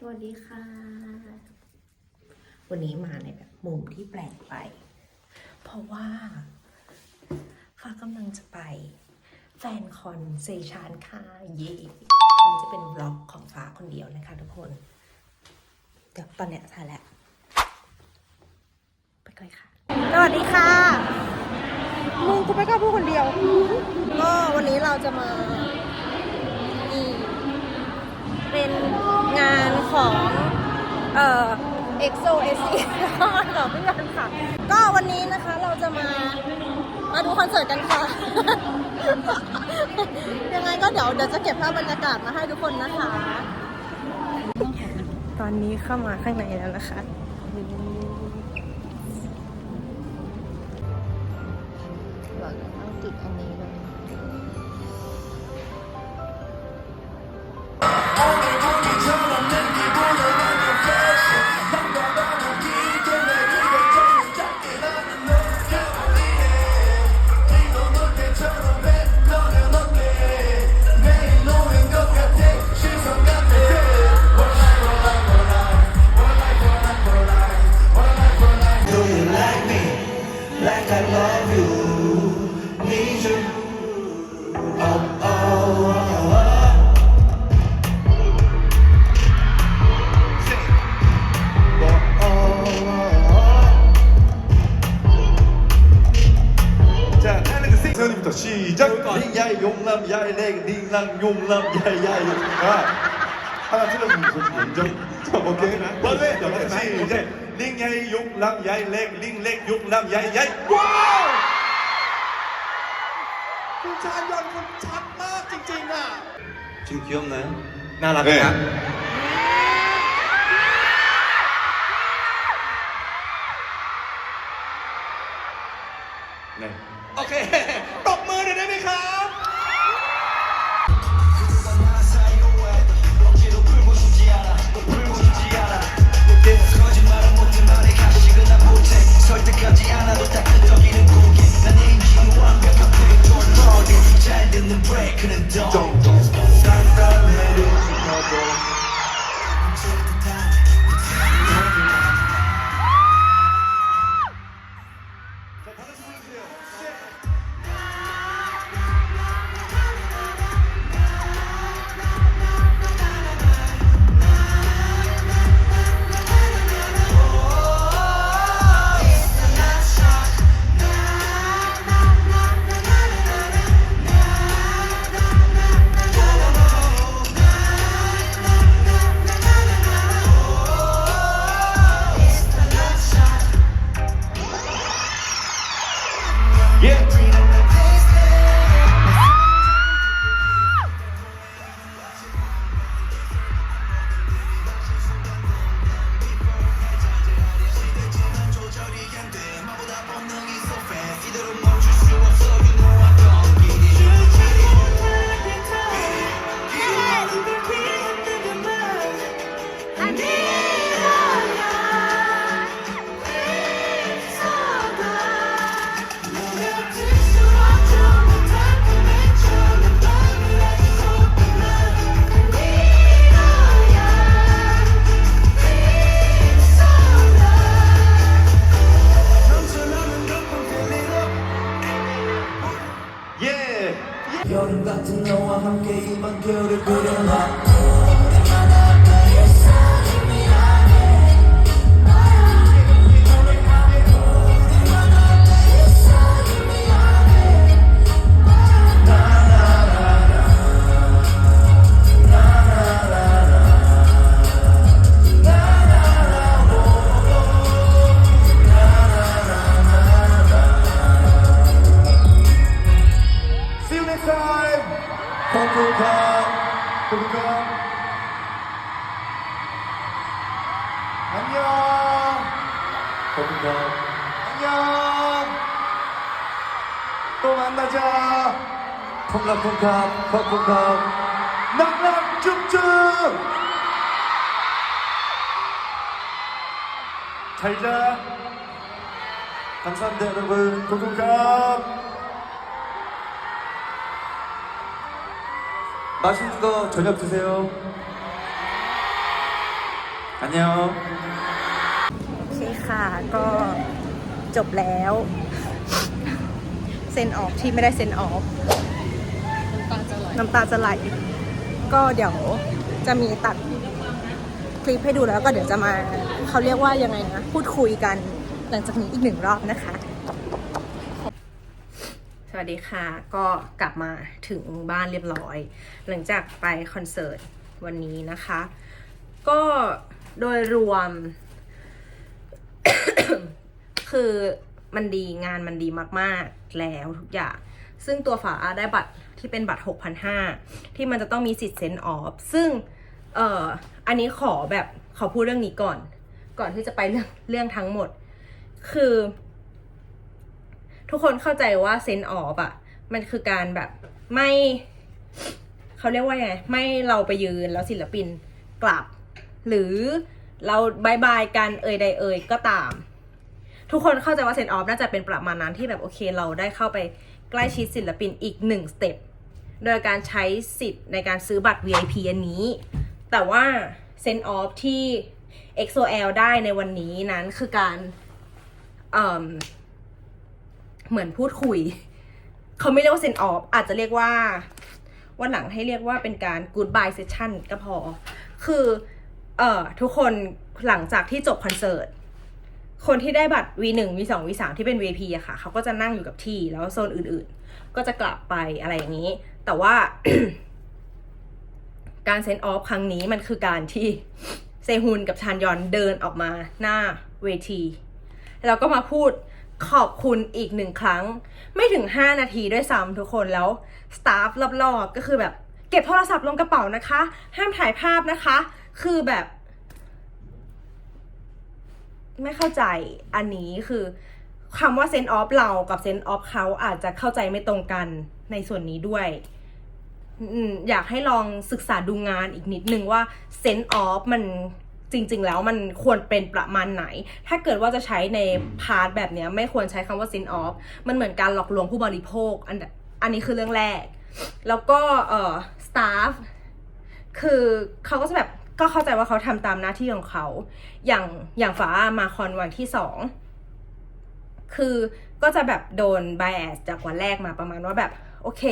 สวัสดีค่ะ วันนี้มาในแบบมุมที่แปลกไป เพราะว่า ฟ้ากำลังจะไป แฟนคอนเซชานค่ะเย่มันจะเป็นบล็อกของฟ้าคนเดียวนะคะทุกคน เดี๋ยวตอนเนี้ยถ่ายแล้วไปกันเลยค่ะ สวัสดีค่ะ มึงกูไม่กล้าพูดคนเดียว ก็วันนี้เราจะมาอีเป็นงานของ เอ่อ EXO S E ต่อเพื่อนค่ะ ก็วันนี้นะคะเราจะมามาดูคอนเสิร์ตกันค่ะ ยังไงก็เดี๋ยวเดี๋ยวจะเก็บภาพบรรยากาศมาให้ทุกคนนะคะ ตอนนี้เข้ามาข้างในแล้วนะคะบอกเลยต้องติดอันนี้เลย I love you? Need you. Oh, oh, oh, oh. Oh, oh, oh, oh. 자, 하는 그 세연이부터 시작. 링야이 용남 야이 렉 링랑 용남 야이 야이. 아. 하나 틀렸으면 솔직히 인정. โอเคบอเล่เดี๋ยวเราจะชี้ใช่ลิงใหญ่ยุกลำใหญ่เล็ก ลิงเล็กยุกลำใหญ่ใหญ่ว้าวคุณชายอนคุณชัดมากจริงๆอะจริงเขี้ยวนะน่ารักนะโอเค Yeah. Next time. 콩콩콩. 콩콩콩. 안녕. 콩콩콩. 안녕. 또 만나자. 콩락콩락 콩콩콩. 낙낙 쭉쭉. 잘 자. 감사합니다 여러분. 콩콩콩. 맛있는 거 저녁 드세요. 안녕. โอเคค่ะ ก็จบแล้ว เซ็นออกที่ไม่ได้เซ็นออก น้ำตาจะไหล ก็เดี๋ยวจะมีตัดคลิปให้ดูแล้วก็เดี๋ยวจะมาเขาเรียกว่ายังไงนะ พูดคุยกันหลังจากนี้อีกหนึ่งรอบนะคะ ส วัสดีค่ะ ก็กลับมาถึงบ้านเรียบร้อย หลังจากไปคอนเสิร์ตวันนี้นะคะ ก็โดยรวม คือมันดีงานมันดีมากๆแล้วทุกอย่าง ซึ่งตัวฝาได้บัตรที่เป็นบัตร 6,500 ที่มันจะต้องมีสิทธิ์เซ็นออฟ ซึ่ง เอ่อ อันนี้ขอแบบขอพูดเรื่องนี้ก่อน ก่อนที่จะไปเรื่องเรื่องทั้งหมด คือ ทุกคนเข้าใจว่าเซนออฟอะมันคือการแบบไม่เขาเรียกว่าไงไม่เราไปยืนแล้วศิลปินกลับ หรือเราบายบายกันเอ่ยใดเอ่ยก็ตาม ทุกคนเข้าใจว่าเซนออฟน่าจะเป็นประมาณนั้นที่แบบโอเคเราได้เข้าไปใกล้ชิดศิลปินอีกหนึ่งสเต็ปโดยการใช้สิทธิ์ในการซื้อบัตร VIP อันนี้ แต่ว่าเซนออฟที่ XOL ได้ในวันนี้นั้นคือการ เหมือนพูดคุย เขาไม่เรียกว่าเซนออฟอาจจะเรียกว่าวันหลังให้เรียกว่าเป็นการ goodbye session ก็พอ คือเอ่อทุกคนหลังจากที่จบคอนเสิร์ตคนที่ได้บัตร V1 V2 V3 ที่เป็น VIP อะค่ะ เขาก็จะนั่งอยู่กับที่แล้วโซนอื่นๆ ก็จะกลับไปอะไรอย่างนี้ แต่ว่า การเซนออฟครั้งนี้มันคือการที่เซฮุนกับชานยอนเดินออกมาหน้าเวที แล้วก็มาพูด ขอบคุณอีกหนึ่งครั้ง ไม่ถึง 5 นาทีด้วยซ้ำทุกคนแล้วสตาฟรอบๆก็คือแบบเก็บโทรศัพท์ลงกระเป๋านะคะ ห้ามถ่ายภาพนะคะ คือแบบ ไม่เข้าใจอันนี้คือคำว่าเซนออฟเรากับเซนออฟเขาอาจจะเข้าใจไม่ตรงกันในส่วนนี้ด้วยอยากให้ลองศึกษาดูงานอีกนิดนึงว่าเซนออฟมัน จริง ๆ แล้วมันควรเป็นประมาณไหน ถ้าเกิดว่าจะใช้ในพาร์ทแบบนี้ไม่ควรใช้คำว่าเซนออฟมันเหมือนการหลอกลวงผู้บริโภค อันอันนี้คือเรื่องแรก แล้วก็เอ่อสตาฟคือเขาก็จะแบบก็เข้าใจว่าเขาทำตามหน้าที่ของเขา อย่างอย่างฟ้ามาคอนวันที่สองคือก็จะแบบโดน bias จากวันแรกมาประมาณว่าแบบ โอเค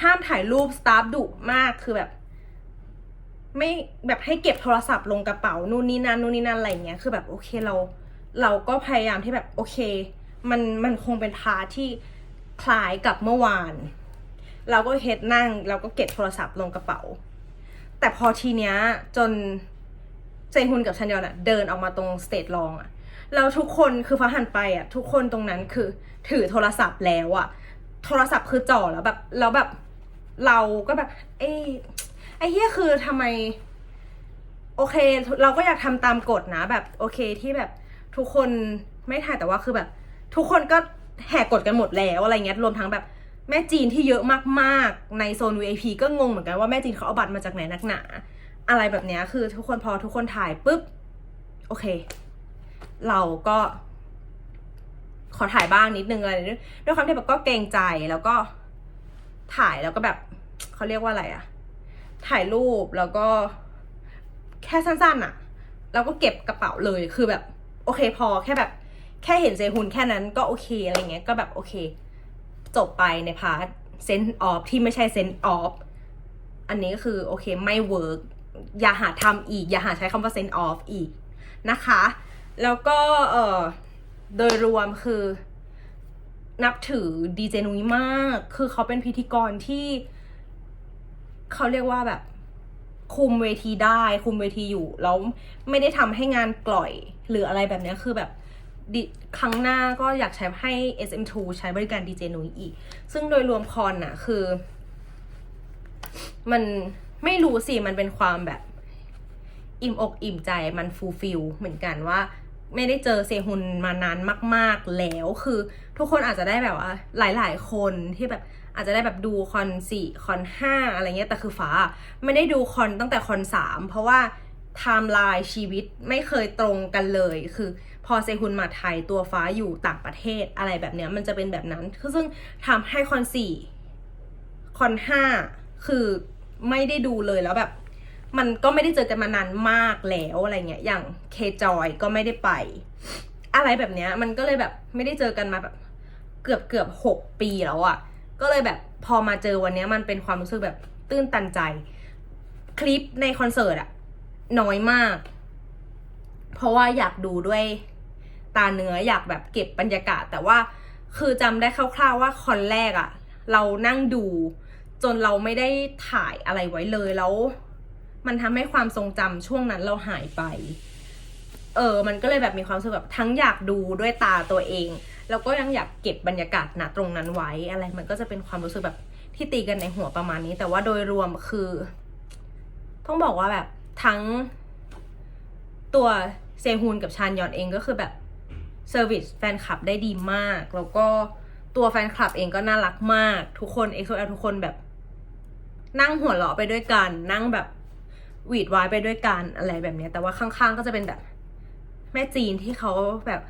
ห้ามถ่ายรูปสตาฟดุมากคือแบบ ไม่แบบให้เก็บโทรศัพท์ลงกระเป๋านู่นนี่นั่นนู่นนี่นั่นอะไรเงี้ยคือแบบโอเคเรา เราก็พยายามที่แบบโอเค มันมันคงเป็นพาที่คล้ายกับเมื่อวาน เราก็เฮ็ดนั่งเราก็เก็บโทรศัพท์ลงกระเป๋า แต่พอทีเนี้ยจนเซฮุนกับชันยอนอะเดินออกมาตรงสเตจลองอะแล้วทุกคนคือฟ้าหันไปอะทุกคนตรงนั้นคือถือโทรศัพท์แล้วอะโทรศัพท์คือจ่อแล้วแบบแล้วแบบ เราก็แบบ เอ้ ไอ้เหี้ยคือทำไม โอเค เราก็อยากทำตามกฎนะ แบบโอเคที่แบบทุกคนไม่ถ่ายแต่ว่าคือแบบ ทุกคนก็แหกกฎกันหมดแล้วอะไรเงี้ยรวมทั้งแบบแม่จีนที่เยอะมากๆในโซน VIP ก็งงเหมือนกันว่าแม่จีนเขาเอาบัตรมาจากไหนนักหนา อะไรแบบเนี้ยคือทุกคนพอทุกคนถ่ายปุ๊บ โอเค เราก็ ขอถ่ายบ้างนิดนึงอะไรด้วยด้วยความที่แบบก็เกรงใจแล้วก็ถ่ายแล้วก็แบบเขาเรียกว่าอะไรอะ ถ่ายรูปแล้วก็แค่สั้นๆอะเราก็เก็บกระเป๋าเลยคือแบบ โอเคพอแค่แบบ แค่เห็นเซฮุนแค่นั้นก็โอเคอะไรเงี้ยก็แบบโอเค จบไปในพาร์ทเซนต์ออฟที่ไม่ใช่เซนต์ออฟอันนี้ก็คือโอเคไม่เวิร์กอย่าหาทำอีก อย่าหาใช้คำว่าเซนต์ออฟอีกนะคะ แล้วก็เออโดยรวมคือ นับถือดีเจนุ้ยมาก คือเขาเป็นพิธีกรที่ เขาเรียกว่าแบบคุมเวทีได้ คุมเวทีอยู่แล้วไม่ได้ทำให้งานกล่อยหรืออะไรแบบนี้คือแบบดิครั้งหน้าก็อยากใช้ให้ SM2 ใช้บริการดีเจนุ้ยอีก ซึ่งโดยรวมคอนน่ะคือ มันไม่รู้สิ มันเป็นความแบบ อิ่มอกอิ่มใจมันฟูลฟิลเหมือนกันว่า ไม่ได้เจอเซฮุนมานานมาก ๆแล้วคือ ทุกคนอาจจะได้แบบว่า หลาย ๆ คนที่แบบ อาจจะได้แบบดูคอนสี่คอนห้าอะไรเงี้ยแต่คือฟ้าไม่ได้ดูคอนตั้งแต่คอนสามเพราะว่าไทม์ไลน์ชีวิตไม่เคยตรงกันเลย คือพอเซฮุนมาไทยตัวฟ้าอยู่ต่างประเทศอะไรแบบเนี้ยมันจะเป็นแบบนั้นคือซึ่งทำให้คอนสี่คอนห้าคือไม่ได้ดูเลยแล้วแบบ มันก็ไม่ได้เจอกันมานานมากแล้วอะไรเงี้ยอย่างเคจอยก็ไม่ได้ไป อะไรแบบเนี้ยมันก็เลยแบบไม่ได้เจอกันมาแบบ เกือบเกือบหกปีแล้วอะ่ะ ก็เลยแบบพอมาเจอวันนี้มันเป็นความรู้สึกแบบตื้นตันใจ คลิปในคอนเสิร์ตอะน้อยมาก เพราะว่าอยากดูด้วยตาเนื้ออยากแบบเก็บบรรยากาศ แต่ว่าคือจำได้คร่าวๆว่าคอนแรกอะเรานั่งดูจนเราไม่ได้ถ่ายอะไรไว้เลยแล้ว มันทำให้ความทรงจำช่วงนั้นเราหายไป เออ มันก็เลยแบบมีความรู้สึกแบบทั้งอยากดูด้วยตาตัวเอง แล้วก็ยังอยากเก็บบรรยากาศณตรงนั้นไว้อะไร มันก็จะเป็นความรู้สึกแบบที่ตีกันในหัวประมาณนี้ แต่ว่าโดยรวมคือ ต้องบอกว่าแบบทั้งตัวเซฮุนกับชานยอนเองก็คือแบบเซอร์วิสแฟนคลับได้ดีมาก แล้วก็ตัวแฟนคลับเองก็น่ารักมาก ทุกคน XOL ทุกคนแบบ นั่งหัวเราะไปด้วยกัน นั่งแบบหวีดวายไปด้วยกันอะไรแบบนี้แต่ว่าข้างๆก็จะเป็นแบบ แม่จีนที่เขาแบบ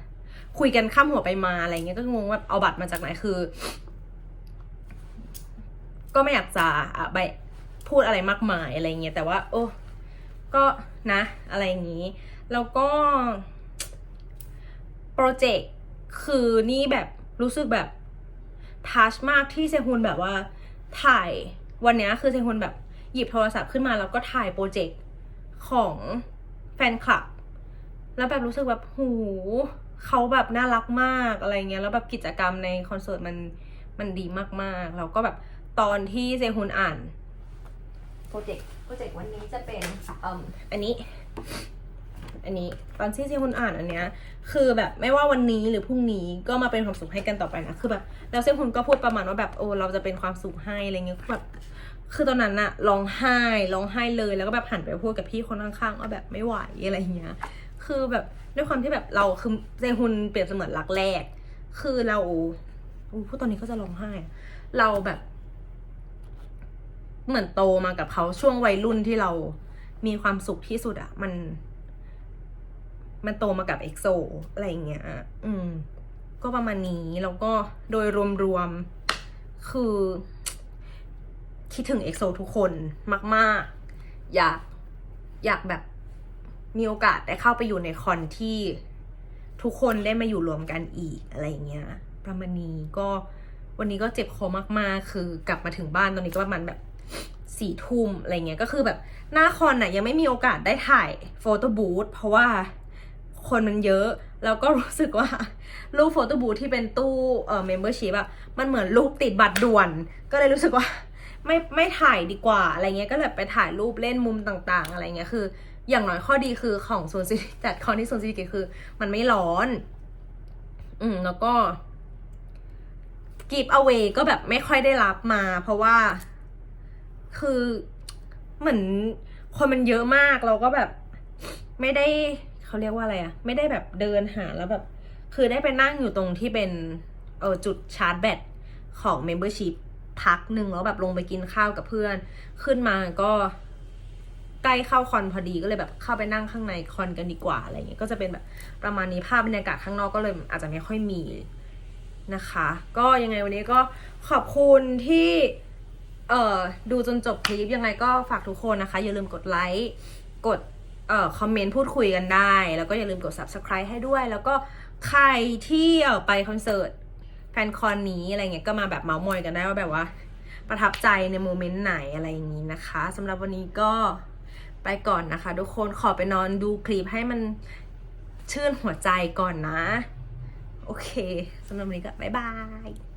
คุยกันข้ามหัวไปมาอะไรเงี้ยก็งงว่าเอาบัตรมาจากไหนคือ ก็ไม่อยากจะอะไปพูดอะไรมากมายอะไรเงี้ยแต่ว่า โอ้ก็นะอะไรอย่างนี้ แล้วก็โปรเจกต์คือนี่แบบรู้สึกแบบทัชมากที่เซฮุนแบบว่าถ่ายวันเนี้ยคือเซฮุนแบบหยิบโทรศัพท์ขึ้นมาแล้วก็ถ่ายโปรเจกต์ของแฟนคลับ แล้วแบบรู้สึกแบบหู เขาแบบน่ารักมากอะไรเงี้ยแล้วแบบกิจกรรมในคอนเสิร์ตมันมันดีมากๆ แล้วก็แบบตอนที่เซฮุนอ่านโปรเจกต์โปรเจกต์วันนี้จะเป็นอืมอันนี้ อันนี้ตอนที่เซฮุนอ่านอันเนี้ย คือแบบไม่ว่าวันนี้หรือพรุ่งนี้ก็มาเป็นความสุขให้กันต่อไปนะคือแบบแล้วเซฮุนก็พูดประมาณว่าแบบโอ้เราจะเป็นความสุขให้อะไรเงี้ยคือแบบคือตอนนั้นอะร้องไห้ร้องไห้เลยแล้วก็แบบหันไปพูดกับพี่คนข้างๆว่าแบบไม่ไหวอะไรเงี้ย คือแบบด้วยความที่แบบเราคือเซฮุนเปรียบเสมือนรักแรก คือเราอู้พูดตอนนี้ก็จะร้องไห้ เราแบบ เหมือนโตมากับเขาช่วงวัยรุ่นที่เรามีความสุขที่สุดอะมัน มันโตมากับเอ็กโซอะไรอย่างเงี้ยอืม ก็ประมาณนี้แล้วก็โดยรวมๆคือ คิดถึงเอ็กโซทุกคนมาก ๆ อยากอยากแบบ มีโอกาสได้เข้าไปอยู่ในคอนที่ทุกคนได้มาอยู่รวมกันอีกอะไรเงี้ย ประมาณนี้ก็วันนี้ก็เจ็บคอมากๆ คือกลับมาถึงบ้านตอนนี้ก็ประมาณแบบสี่ทุ่มอะไรเงี้ย ก็คือแบบหน้าคอนน่ะยังไม่มีโอกาสได้ถ่ายโฟโต้บูธเพราะว่าคนมันเยอะ แล้วก็รู้สึกว่ารูปโฟโต้บูธที่เป็นตู้เอ่อเมมเบอร์ชีพอะมันเหมือนรูปติดบัตรด่วน ก็เลยรู้สึกว่าไม่ไม่ถ่ายดีกว่าอะไรเงี้ย ก็แบบไปถ่ายรูปเล่นมุมต่างๆ อะไรเงี้ย คือ อย่างน้อยข้อดีคือของโซนซิจัดคอนที่โซนซิเกตคือ มันไม่ร้อน อืม แล้วก็กิฟต์เอาไว้ก็แบบไม่ค่อยได้รับมา เพราะว่า คือเหมือนคนมันเยอะมากเราก็แบบ ไม่ได้เขาเรียกว่าอะไรอะไม่ได้แบบเดินหาแล้วแบบ คือได้ไปนั่งอยู่ตรงที่เป็นเออจุดชาร์จแบตของ Membership พักหนึ่งแล้วแบบลงไปกินข้าวกับเพื่อน ขึ้นมาก็ ใกล้เข้าคอนพอดีก็เลยแบบเข้าไปนั่งข้างในคอนกันดีกว่าอะไรเงี้ยก็จะเป็นแบบประมาณนี้ภาพบรรยากาศข้างนอกก็เลยอาจจะไม่ค่อยมีนะคะ ก็ยังไงวันนี้ก็ขอบคุณที่เอ่อดูจนจบคลิปยังไงก็ฝากทุกคนนะคะ อย่าลืมกดไลค์กดเอ่อคอมเมนต์พูดคุยกันได้ แล้วก็อย่าลืมกด subscribe ให้ด้วย แล้วก็ใครที่เอ่อไปคอนเสิร์ตแฟนคอนนี้อะไรเงี้ยก็มาแบบเมาส์มอยกันได้ว่าแบบว่า ประทับใจในโมเมนต์ไหนอะไรอย่างนี้นะคะสำหรับวันนี้ก็ ไปก่อนนะคะ ทุกคนขอไปนอนดูคลิปให้มันชื่นหัวใจก่อนนะ โอเคสำหรับวันนี้ก็บ๊ายบาย